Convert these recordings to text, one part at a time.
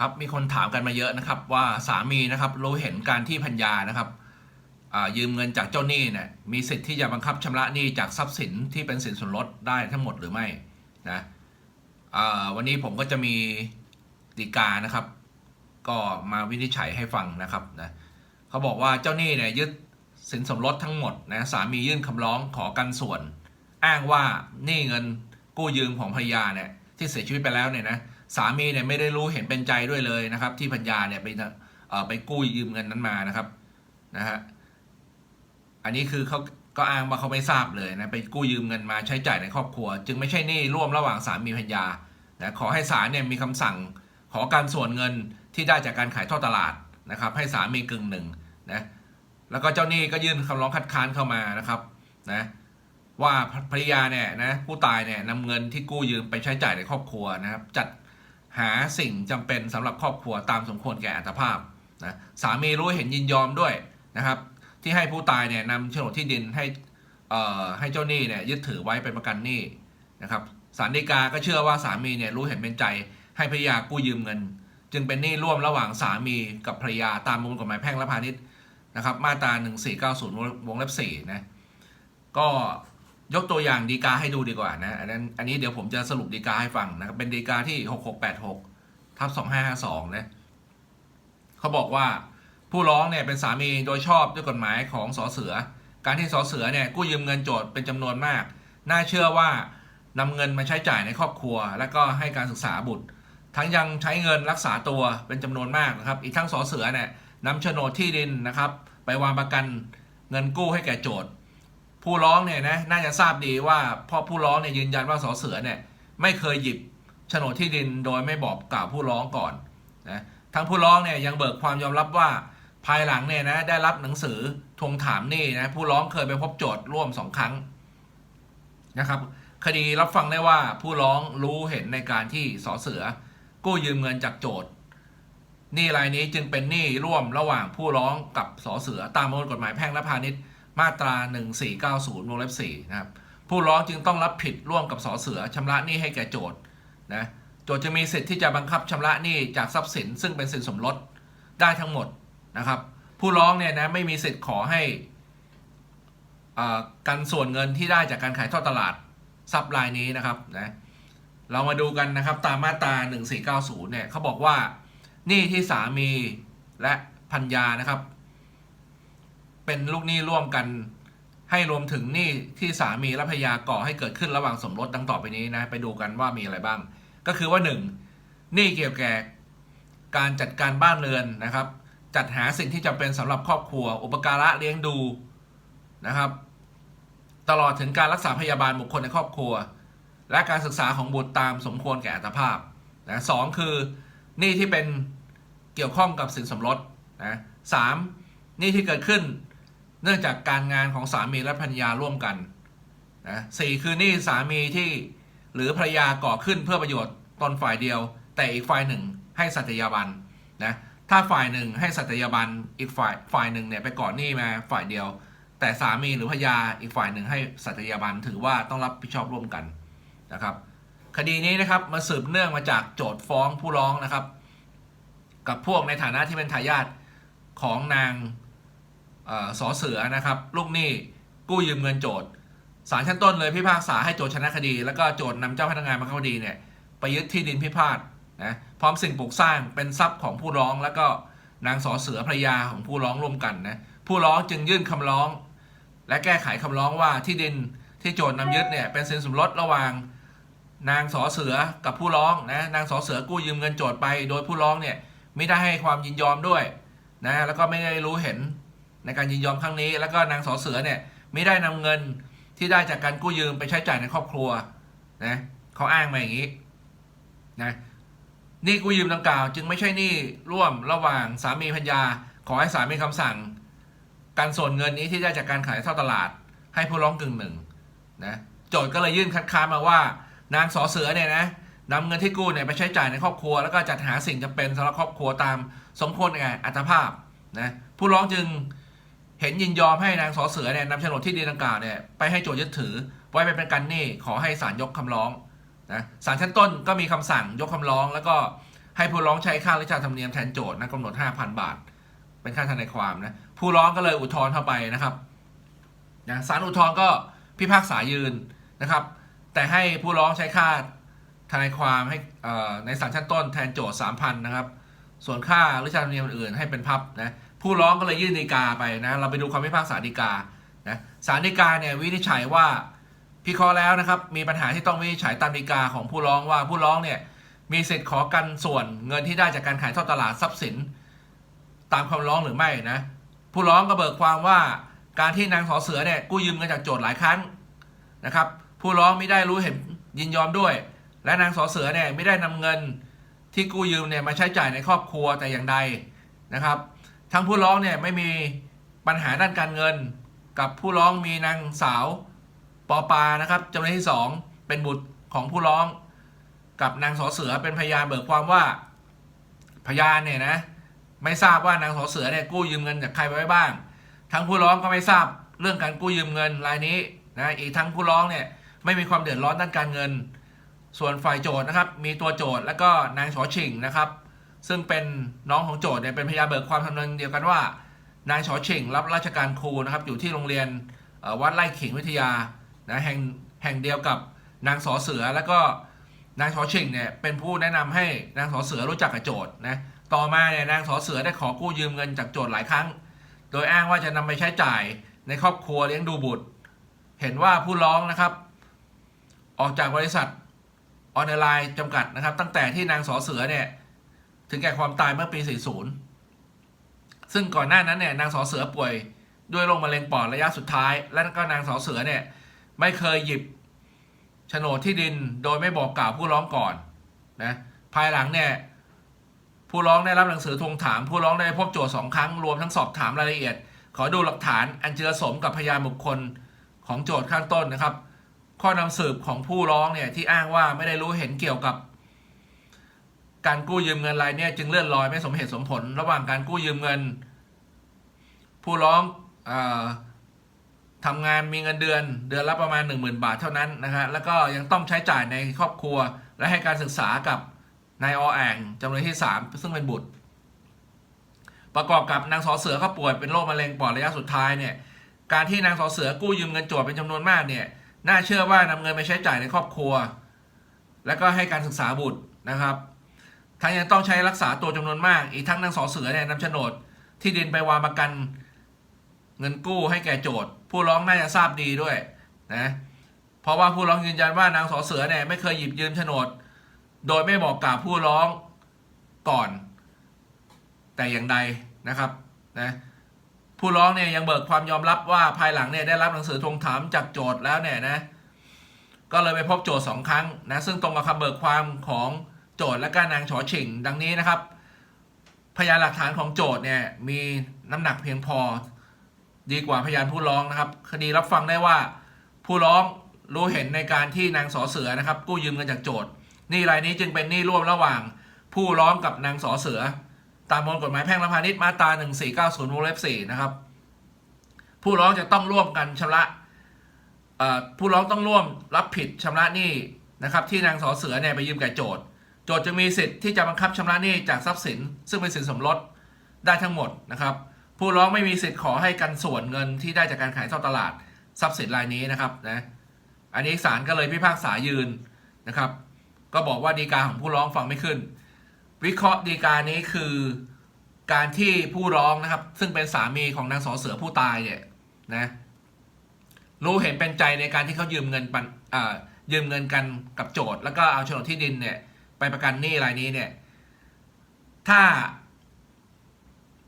ครับมีคนถามกันมาเยอะนะครับว่าสามีนะครับรู้เห็นการที่พัญญานะครับยืมเงินจากเจ้าหนี้เนี่ยมีสิทธิ์ที่จะบังคับชำระหนี้จากทรัพย์สินที่เป็นสินส่วนลดได้ทั้งหมดหรือไม่นะวันนี้ผมก็จะมีฎีกานะครับ ก็มาวินิจฉัยให้ฟังนะครับนะเขาบอกว่าเจ้าหนี้เนี่ยยึดสินสมรสทั้งหมดนะสามียื่นคำร้องขอกันส่วน อ้างว่าหนี้เงินกู้ยืมของภรรยาเนี่ยที่เสียชีวิตไปแล้วเนี่ยนะ สามีเนี่ยไม่ได้รู้เห็นเป็นใจด้วยเลยนะครับ ที่ภรรยาเนี่ยไปเอ่อไปกู้ยืมเงินนั้นมานะครับนะฮะอันนี้คือเขาก็อ้างว่าเขาไม่ทราบเลยนะไปกู้ยืมเงินมาใช้จ่ายในครอบครัว จึงไม่ใช่หนี้ร่วมระหว่างสามีภรรยานะขอให้ศาลเนี่ยมีคำสั่งขอการส่วนเงินที่ได้จากการขายทอดตลาดนะครับ ให้สามีกึ่งหนึ่งนะแล้วก็เจ้าหนี้ก็ยื่นคำร้องคัดค้านเข้ามานะครับนะว่าภรรยาเนี่ยนะผู้ตายเนี่ยนำเงินที่กู้ยืมไปใช้จ่ายในครอบครัวนะครับจัด หาสิ่งจำเป็นสำหรับครอบครัวตามสมควรแก่อัตภาพนะสามีรู้เห็นยินยอมด้วยนะครับ ที่ให้ผู้ตายเนี่ยนำโฉนดที่ดินให้เอ่อให้เจ้าหนี้เนี่ยยึดถือไว้เป็นประกันหนี้นะครับศาลฎีกาก็เชื่อว่าสามีเนี่ยรู้เห็นเป็นใจให้ภรรยากู้ยืมเงิน จึงเป็นหนี้ร่วมระหว่างสามีกับภรรยาตามประมวลกฎหมายแพ่งและพาณิชย์นะครับ มาตรา1490วงเล็บ4นะก็ ยกตัวอย่างดีกาให้ดูดีกว่านะอันนั้นอันนี้เดี๋ยวผมจะสรุปดีกาให้ฟังนะครับเป็นดีกาที่6686ทับ2552นะเขาบอกว่าผู้ร้องเนี่ยเป็นสามีโดยชอบด้วยกฎหมายของสอเสือ การที่สอเสือเนี่ยกู้ยืมเงินโจทย์เป็นจำนวนมาก น่าเชื่อว่านำเงินมาใช้จ่ายในครอบครัว และก็ให้การศึกษาบุตร ทั้งยังใช้เงินรักษาตัวเป็นจำนวนมากนะครับ อีกทั้งสอเสือเนี่ยนำโฉนดที่ดินนะครับ ไปวางประกันเงินกู้ให้แก่โจทย์ ผู้ร้องเนี่ยนะน่าจะทราบดีว่าพ่อผู้ร้องเนี่ยยืนยันว่าสอเสือเนี่ยไม่เคยหยิบโฉนดที่ดินโดยไม่บอกกล่าวผู้ร้องก่อนนะทั้งผู้ร้องเนี่ยยังเบิกความยอมรับว่าภายหลังเนี่ยนะได้รับหนังสือทวงถามหนี้นะผู้ร้องเคยไปพบโจทย์ร่วมสองครั้งนะครับคดีรับฟังได้ว่าผู้ร้องรู้เห็นในการที่สอเสือ กู้ยืมเงินจากโจทย์หนี้รายนี้จึงเป็นหนี้ร่วมระหว่างผู้ร้องกับสอเสือตามประมวลกฎหมายแพ่งและพาณิชย์ มาตรา 1490 วงเล็บ4นะครับ ผู้ร้องจึงต้องรับผิดร่วมกับสอเสือชำระหนี้ให้แก่โจทย์นะโจทย์จะมีสิทธิ์ที่จะบังคับชำระหนี้จากทรัพย์สิน ซึ่งเป็นสินสมรสได้ทั้งหมดนะครับ ผู้ร้องเนี่ยนะไม่มีสิทธิ์ขอให้อ่ากันส่วนเงินที่ได้จากการขายทอดตลาดทรัพย์รายนี้นะครับนะเรามาดูกันนะครับตามมาตรา 1490 เนี่ยเขาบอกว่าหนี้ที่สามีและพัญญานะครับ เป็นลูกหนี้ร่วมกัน ให้รวมถึงหนี้ที่สามีและภรรยาก่อให้เกิดขึ้นระหว่างสมรสดังต่อไปนี้นะ ไปดูกันว่ามีอะไรบ้าง ก็คือว่าหนึ่งหนี้เกี่ยวกับการจัดการบ้านเรือนนะครับ จัดหาสิ่งที่จำเป็นสำหรับครอบครัว อุปการะเลี้ยงดูนะครับ ตลอดถึงการรักษาพยาบาลบุคคลในครอบครัว และการศึกษาของบุตรตามสมควรแก่อัตภาพนะสองคือหนี้ที่เป็นเกี่ยวข้องกับสินสมรสนะสามหนี้ที่เกิดขึ้น เนื่องจากการงานของสามีและภรรยาร่วมกันนะสี่คือหนี้สามีที่หรือภรรยาก่อขึ้นเพื่อประโยชน์ตนฝ่ายเดียว แต่อีกฝ่ายหนึ่งให้สัตยาบันนะถ้าฝ่ายหนึ่งให้สัตยาบันอีกฝ่ายฝ่ายหนึ่งเนี่ยไปก่อหนี้มาฝ่ายเดียว แต่สามีหรือภรรยาอีกฝ่ายหนึ่งให้สัตยาบันถือว่าต้องรับผิดชอบร่วมกันนะครับ คดีนี้นะครับมาสืบเนื่องมาจากโจทฟ้องผู้ร้องนะครับ กับพวกในฐานะที่เป็นทายาทของนาง สอเสือนะครับลูกหนี้กู้ยืมเงินโจทย์ศาลชั้นต้นเลยพิพากษาให้โจทย์ชนะคดี แล้วก็โจทย์นำเจ้าพนักงานมาเข้าคดีเนี่ยไปยึดที่ดินพิพาทนะพร้อมสิ่งปลูกสร้างเป็นทรัพย์ของผู้ร้องแล้วก็นางสอเสือภรยาของผู้ร้องร่วมกันนะผู้ร้องจึงยื่นคำร้อง และแก้ไขคำร้องว่าที่ดินที่โจทย์นำยึดเนี่ยเป็นสินสมรสระหว่างนางสอเสือกับผู้ร้องนะนางสอเสือกู้ยืมเงินโจทย์ไป โดยผู้ร้องเนี่ยไม่ได้ให้ความยินยอมด้วยนะแล้วก็ไม่ได้รู้เห็น ในการยินยอมครั้งนี้ แล้วก็นางสอเสือเนี่ยไม่ได้นำเงินที่ได้จากการกู้ยืมไปใช้จ่ายในครอบครัวนะเขาอ้างมาอย่างนี้นะหนี่กู้ยืมดังกล่าว จึงไม่ใช่หนี้ร่วมระหว่างสามีภรรยา ขอให้ศาลมีคำสั่ง การส่วนเงินนี้ที่ได้จากการขายทอดตลาด ให้ผู้ร้องกึ่งหนึ่งนะโจทย์ก็เลยยื่นคัดค้านมาว่า นางสอเสือเนี่ยนะนำเงินที่กู้เนี่ยไปใช้จ่ายในครอบครัว แล้วก็จัดหาสิ่งจำเป็นสำหรับครอบครัวตามสมควรแก่อัตภาพนะผู้ร้องจึง เห็นยินยอมให้นางสอเสือเนี่ยนำโฉนดที่ดินดังกล่าวเนี่ยไปให้โจทย์ยึดถือ ไว้เป็นกันหนี้ขอให้ศาลยกคำร้องนะศาลชั้นต้นก็มีคำสั่งยกคำร้อง แล้วก็ให้ผู้ร้องใช้ค่าราชาธรรมเนียมแทนโจทย์นะกำหนด 5,000 บาท เป็นค่าทนายความนะผู้ร้องก็เลยอุทธรณ์เข้าไปนะครับนะศาลอุทธรณ์ก็พิพากษายืนนะครับ แต่ให้ผู้ร้องใช้ค่าทนายความให้อ่อในศาลชั้นต้นแทนโจทย์3,000นะครับส่วนค่าราชาธรรมเนียมอื่นๆให้เป็นพับนะ ผู้ร้องก็เลยยื่นฎีกาไปนะ เราไปดูคำพิพากษาฎีกานะศาลฎีกาเนี่ยวินิจฉัยว่าพิเคราะห์แล้วนะครับ มีปัญหาที่ต้องวินิจฉัยตามฎีกาของผู้ร้องว่าผู้ร้องเนี่ยมีสิทธิ์ขอกันส่วนเงินที่ได้จากการขายทอดตลาดทรัพย์สิน ตามคำร้องหรือไม่นะ ผู้ร้องก็เบิกความว่าการที่นางสอเสือเนี่ยกู้ยืมเงินจากโจทย์หลายครั้งนะครับ ผู้ร้องไม่ได้รู้เห็นยินยอมด้วย และนางสอเสือเนี่ยไม่ได้นำเงินที่กู้ยืมเนี่ยมาใช้จ่ายในครอบครัวแต่อย่างใดนะครับ ทั้งผู้ร้องเนี่ยไม่มีปัญหาด้านการเงิน กับผู้ร้องมีนางสาวปอปานะครับจำเลยที่สองเป็นบุตรของผู้ร้อง กับนางสอเสือเป็นพยานเบิกความว่าพยานเนี่ยนะไม่ทราบว่านางสอเสือเนี่ยกู้ยืมเงินจากใครไว้บ้าง ทั้งผู้ร้องก็ไม่ทราบเรื่องการกู้ยืมเงินรายนี้นะอีกทั้งผู้ร้องเนี่ยไม่มีความเดือดร้อนด้านการเงิน ส่วนฝ่ายโจทย์นะครับ มีตัวโจทย์แล้วก็นางชอชิงนะครับ ซึ่งเป็นน้องของโจทย์เนี่ยเป็นพยานเบิกความทำนองเดียวกันว่า นางชอชิงรับราชการครูนะครับ อยู่ที่โรงเรียนวัดไร่ขิงวิทยานะแห่งแห่งเดียวกับนางสอเสือแล้วก็นางชอชิงเนี่ยเป็นผู้แนะนำให้นางสอเสือรู้จักกับโจทย์นะต่อมาเนี่ยนางสอเสือได้ขอกู้ยืมเงินจากโจทย์หลายครั้ง โดยอ้างว่าจะนำไปใช้จ่ายในครอบครัวเลี้ยงดูบุตร เห็นว่าผู้ร้องนะครับ ออกจากบริษัทออนไลน์จำกัดนะครับ ตั้งแต่ที่นางสอเสือเนี่ย ถึงแก่ความตายเมื่อปี 40 ซึ่งก่อนหน้านั้นเนี่ยนางสอเสือป่วยด้วยโรคมะเร็งปอดระยะสุดท้าย และก็นางสอเสือเนี่ยไม่เคยหยิบโฉนดที่ดินโดยไม่บอกกล่าวผู้ร้องก่อนนะภายหลังเนี่ยผู้ร้องได้รับหนังสือทวงถาม ผู้ร้องได้พบโจทย์สองครั้งรวมทั้งสอบถามรายละเอียด ขอดูหลักฐานอันเจือสมกับพยานบุคคลของโจทย์ข้างต้นนะครับ ข้อนำสืบของผู้ร้องเนี่ยที่อ้างว่าไม่ได้รู้เห็นเกี่ยวกับ การกู้ยืมเงินรายนี่ยจึงเลื่อนลอยไม่สมเหตุสมผล ระหว่างการกู้ยืมเงิน ผู้ร้องอทำงานมีเงินเดือน เดือนละประมาณ 1 0,000 บาทเท่านั้นนะฮะแล้วก็ยังต้องใช้จ่ายในครอบครัว และให้การศึกษากับนายอแองจำเลยที่ 3 ซึ่งเป็นบุตร ประกอบกับนางสอเสือก็ป่วยเป็นโรคมะเร็งปอดระยะสุดท้ายเนี่ยการที่นางสอเสือกู้ยืมเงินโจทย์เป็นจำนวนมากเนี่ยน่าเชื่อว่านำเงินไปใช้จ่ายในครอบครัว และก็ให้การศึกษาบุตรนะครับ ทั้งยังต้องใช้รักษาตัวจำนวนมาก อีกทั้งนางสอเสือเนี่ยนำโฉนด ที่ดินไปวางประกันเงินกู้ให้แก่โจทย์ ผู้ร้องน่าจะทราบดีด้วยนะเพราะว่าผู้ร้องยืนยันว่านางสอเสือเนี่ยไม่เคยหยิบยืมโฉนด โดยไม่บอกกล่าวผู้ร้องก่อน แต่อย่างใดนะครับนะผู้ร้องเนี่ยยังเบิกความยอมรับว่าภายหลังเนี่ยได้รับหนังสือทวงถามจากโจทย์แล้วเนี่ยนะก็เลยไปพบโจทย์สองครั้งนะซึ่งตรงกับคำเบิกความของ โจทย์และก็นางฉอฉิงดังนี้นะครับ พยานหลักฐานของโจทย์เนี่ยมีน้ำหนักเพียงพอ ดีกว่าพยานผู้ร้องนะครับ คดีรับฟังได้ว่าผู้ร้องรู้เห็นในการที่นางสอเสือนะครับ กู้ยืมเงินจากโจทย์หนี่รายนี้จึงเป็นหนี้ร่วมระหว่าง ผู้ร้องกับนางสอเสือ ตามประมวลกฎหมายแพ่งและพาณิชย์มาตรา1490วงเล็บ4นะครับ ผู้ร้องจะต้องร่วมกันชำระผู้ร้องต้องร่วมรับผิดชำระหนี้นะครับ ที่นางสอเสือเนี่ยไปยืมแก่โจทย์ โจทย์จะมีสิทธิ์ที่จะบังคับชำระหนี้จากทรัพย์สิน ซึ่งเป็นสินสมรสได้ทั้งหมดนะครับ ผู้ร้องไม่มีสิทธิ์ขอให้กันส่วนเงินที่ได้จากการขายทอตลาดทรัพย์สินรายนี้นะครับนะอันนี้ศาลก็เลยพิพากษายืนนะครับ ก็บอกว่าดีกาของผู้ร้องฟังไม่ขึ้น วิเคราะห์ดีกานี้คือการที่ผู้ร้องนะครับ ซึ่งเป็นสามีของนางสอเสือผู้ตายเนี่ยนะรู้เห็นเป็นใจในการที่เขายืมเงินปันอ่ายืมเงินกันกับโจทย์แล้วก็เอาโฉนดที่ดินเนี่ย ไปประกันหนี้รายนี้เนี่ย ถ้า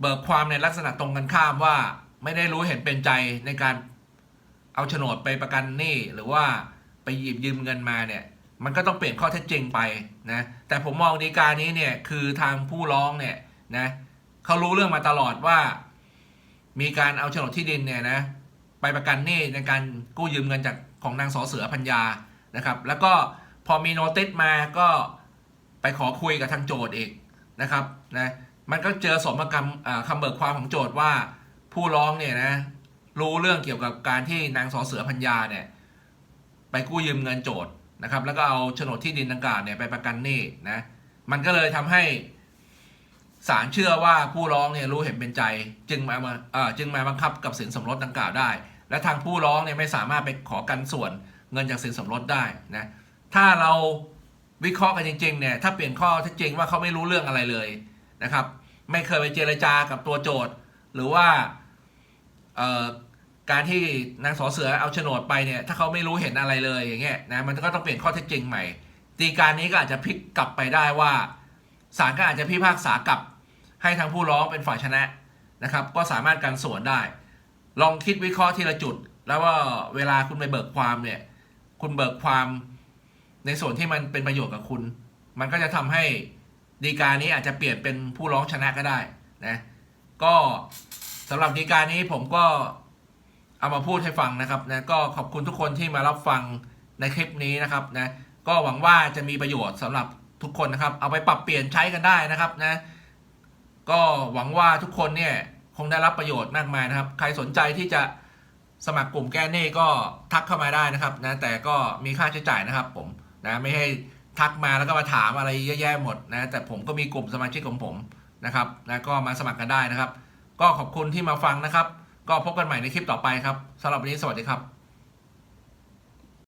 เบิกความในลักษณะตรงกันข้ามว่าไม่ได้รู้เห็นเป็นใจในการเอาโฉนดไปประกันหนี้หรือว่าไปหยิบยืมเงินมาเนี่ย มันก็ต้องเปลี่ยนข้อเท็จจริงไปนะ แต่ผมมองดีการนี้เนี่ยคือทางผู้ร้องเนี่ยนะเขารู้เรื่องมาตลอดว่า มีการเอาโฉนดที่ดินเนี่ยนะไปประกันหนี้ในการกู้ยืมเงินจากของนางสอเสือพัญญานะครับ แล้วก็พอมีโนติสมาก็ ไปขอคุยกับทางโจทย์อีกนะครับนะมันก็เจอสมกรรมคำเบิกความของโจทย์ว่าผู้ร้องเนี่ยนะรู้เรื่องเกี่ยวกับการที่นางสอเสือพัญญาเนี่ยไปกู้ยืมเงินโจทย์นะครับ แล้วก็เอาโฉนดที่ดินดังกล่าวเนี่ยไปประกันหนี้นะมันก็เลยทำให้ศาลเชื่อว่าผู้ร้องเนี่ยรู้เห็นเป็นใจ จึงมามาเอ่อจึงมาบังคับกับสินสมรสดังกล่าวได้ และทางผู้ร้องเนี่ยไม่สามารถไปขอกันส่วนเงินจากสินสมรสได้นะถ้าเรา วิเคราะห์กันจริงๆเนี่ยถ้าเปลี่ยนข้อเท็จจริงว่าเขาไม่รู้เรื่องอะไรเลยนะครับ ไม่เคยไปเจรจากับตัวโจทย์ หรือว่าการที่นางสอเสือเอาโฉนดไปเนี่ยถ้าเขาไม่รู้เห็นอะไรเลยอย่างเงี้ยนะมันก็ต้องเปลี่ยนข้อเท็จจริงใหม่ ตีการนี้ก็อาจจะพลิกกลับไปได้ว่าศาลก็อาจจะพิพากษากลับให้ทางผู้ร้องเป็นฝ่ายชนะนะครับ ก็สามารถกันส่วนได้ ลองคิดวิเคราะห์ทีละจุด แล้วว่าเวลาคุณไปเบิกความเนี่ยคุณเบิกความ ในส่วนที่มันเป็นประโยชน์กับคุณ มันก็จะทำให้ดีการนี้อาจจะเปลี่ยนเป็นผู้ร้องชนะก็ได้นะก็สำหรับดีการนี้ผมก็เอามาพูดให้ฟังนะครับนะก็ขอบคุณทุกคนที่มารับฟังในคลิปนี้นะครับนะก็หวังว่าจะมีประโยชน์สำหรับทุกคนนะครับ เอาไปปรับเปลี่ยนใช้กันได้นะครับนะก็หวังว่าทุกคนเนี่ยคงได้รับประโยชน์มากมายนะครับ ใครสนใจที่จะสมัครกลุ่มแก้หนี้ก็ทักเข้ามาได้นะครับนะแต่ก็มีค่าใช้จ่ายนะครับผม นะไม่ให้ทักมาแล้วก็มาถามอะไรแย่ๆหมดนะแต่ผมก็มีกลุ่มสมาชิกของผมนะครับนะก็มาสมัครกันได้นะครับ ก็ขอบคุณที่มาฟังนะครับ ก็พบกันใหม่ในคลิปต่อไปครับสำหรับวันนี้สวัสดีครับ